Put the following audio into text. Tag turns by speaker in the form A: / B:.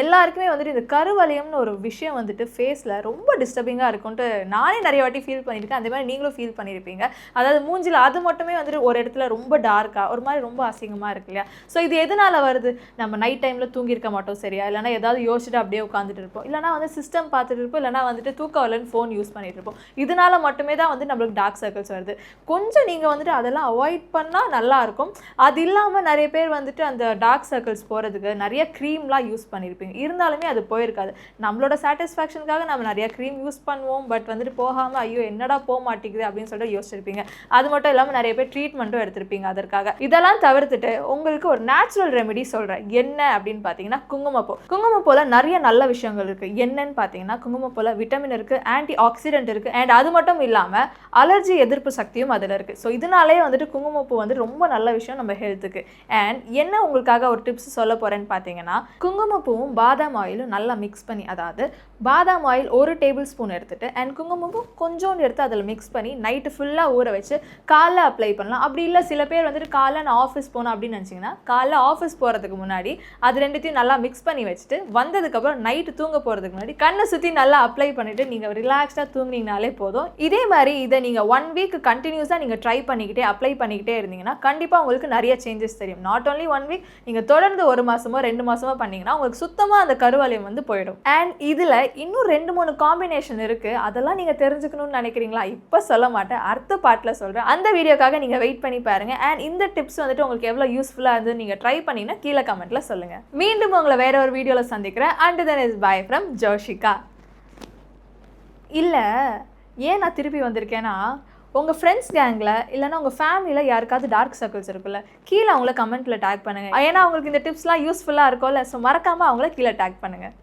A: எல்லாருக்குமே வந்துட்டு இந்த கருவலயம்னு ஒரு விஷயம் வந்துட்டு ஃபேஸில் ரொம்ப டிஸ்டர்பிங்காக இருக்கும்ட்டு நானே நிறைய வாட்டி ஃபீல் பண்ணியிருக்கேன். அதே மாதிரி நீங்களும் ஃபீல் பண்ணியிருப்பீங்க. அதாவது மூஞ்சில் அது மட்டுமே வந்துட்டு ஒரு இடத்துல ரொம்ப டார்க்காக ஒரு மாதிரி ரொம்ப அசிங்கமாக இருக்கு இல்லையா? ஸோ இது எதனால் வருது? நம்ம நைட் டைமில் தூங்கியிருக்க மாட்டோம் சரியா? இல்லைனா ஏதாவது யோசிச்சுட்டு அப்படியே உட்காந்துட்டு இருப்போம். இல்லைனா வந்து சிஸ்டம் பார்த்துட்டு இருப்போம். இல்லைனா வந்துட்டு தூக்கம் வரலன்னு ஃபோன் யூஸ் பண்ணிட்டு இருப்போம். இதனால் மட்டுமே தான் வந்து நம்மளுக்கு டார்க் சர்க்கிள்ஸ் வருது. கொஞ்சம் நீங்கள் வந்துட்டு அதெல்லாம் அவாய்ட் பண்ணால் நல்லாயிருக்கும் அது இல்லாமல் நிறைய பேர் வந்துட்டு அந்த டார்க் சர்க்கிள்ஸ் போகிறதுக்கு நிறைய க்ரீம்லாம் யூஸ் இருப்பீங்க இருந்தாலுமே அது போயிருக்காது. நம்மளோட சாட்டிஸ்ஃபேக்ஷனுக்காக நம்ம நிறைய க்ரீம் யூஸ் பண்ணுவோம் பட் வந்துட்டு போகாமல் ஐயோ என்னடா போக மாட்டேங்குது அப்படின்னு சொல்லிட்டு யோசிச்சிருப்பீங்க. அது மட்டும் இல்லாமல் நிறைய பேர் ட்ரீட்மெண்ட்டும் எடுத்திருப்பீங்க அதற்காக. இதெல்லாம் தவிர்த்துட்டு உங்களுக்கு ஒரு நேச்சுரல் ரெமெடி சொல்கிறேன் என்ன அப்படின்னு பார்த்தீங்கன்னா குங்குமப்பூ. குங்குமப்பூவில் நிறைய நல்ல விஷயங்கள் இருக்குது என்னன்னு பார்த்தீங்கன்னா குங்குமப்பூவில் விட்டமின் இருக்குது ஆன்டி ஆக்சிடென்ட் இருக்குது அண்ட் அது மட்டும் இல்லாமல் அலர்ஜி எதிர்ப்பு சக்தியும் அதில் இருக்குது ஸோ இதனாலே வந்துட்டு குங்குமப்பூ வந்து ரொம்ப நல்ல விஷயம் நம்ம ஹெல்த்துக்கு அண்ட் என்ன உங்களுக்காக ஒரு டிப்ஸ் சொல்ல போகிறேன்னு பார்த்தீங்கன்னா குங்குமப்பூவும் பாதாம் ஆயிலும் நல்லா மிக்ஸ் பண்ணி அதாவது பாதாம் ஆயில் ஒரு டேபிள் ஸ்பூன் எடுத்துகிட்டு அண்ட் குங்குமப்பூ கொஞ்சோண்டு எடுத்து அதில் மிக்ஸ் பண்ணி நைட்டு ஃபுல்லாக ஊற வச்சு காலைல அப்ளை பண்ணலாம். அப்படி இல்லை சில பேர் வந்துட்டு காலைல நான் ஆஃபீஸ் போனேன் அப்படின்னு நினச்சிங்கன்னா காலைல ஆஃபீஸ் போகிறதுக்கு முன்னாடி அது ரெண்டுத்தையும் நல்லா மிக்ஸ் பண்ணி வச்சுட்டு வந்ததுக்கப்புறம் நைட்டு தூங்க போகிறதுக்கு முன்னாடி கண்ணை சுற்றி நல்லா அப்ளை பண்ணிவிட்டு நீங்கள் ரிலாக்ஸ்டாக தூங்கினீங்கனாலே போதும். இதே மாதிரி இதை நீங்கள் ஒன் வீக் கண்டினியூஸாக நீங்கள் ட்ரை பண்ணிக்கிட்டே அப்ளை பண்ணிக்கிட்டே இருந்தீங்கன்னா கண்டிப்பாக உங்களுக்கு நிறைய சேஞ்சஸ் தெரியும். நாட் ஓன்லி ஒன் வீக் நீங்கள் தொடர்ந்து ஒரு மாதமோ ரெண்டு மாதமோ பண்ணிங்கன்னா உங்களுக்கு சுத்தமாக அந்த கருவலயம் வந்து போயிடும். அண்ட் இதில் இன்னும் ரெண்டு மூணு காம்பினேஷன் இருக்குது அதெல்லாம் நீங்கள் தெரிஞ்சுக்கணும்னு நினைக்கிறீங்களா? இப்போ சொல்ல மாட்டேன். அடுத்த பாட்டில் சொல்கிறேன் அந்த வீடியோக்காக நீங்கள் வெயிட் பண்ணி பாருங்கள் அண்ட் இந்த டிப்ஸ் வந்துட்டு உங்களுக்கு எவ்வளோ யூஸ்ஃபுல்லாக இருந்து நீங்கள் ட்ரை பண்ணிங்கன்னா கீழே கமெண்ட்டில் சொல்லுங்கள் மீண்டும் உங்களை வேற ஒரு வீடியோவில் சந்திக்கிறேன். And then is bye from Joshika. இல்லை ஏன் நான் திருப்பி வந்திருக்கேன்னா உங்கள் ஃப்ரெண்ட்ஸ் கேங்கில் இல்லைன்னா உங்கள் ஃபேமிலியில் யாருக்காவது டார்க் சர்க்கிள்ஸ் இருக்குல்ல கீழே அவங்கள கமெண்ட்டில் டேக் பண்ணுங்கள் ஏன்னா அவங்களுக்கு இந்த டிப்ஸ்லாம் யூஸ்ஃபுல்லாக இருக்கும்ல ஸோ மறக்காமல் அவங்கள கீழே டேக் பண்ணுங்கள்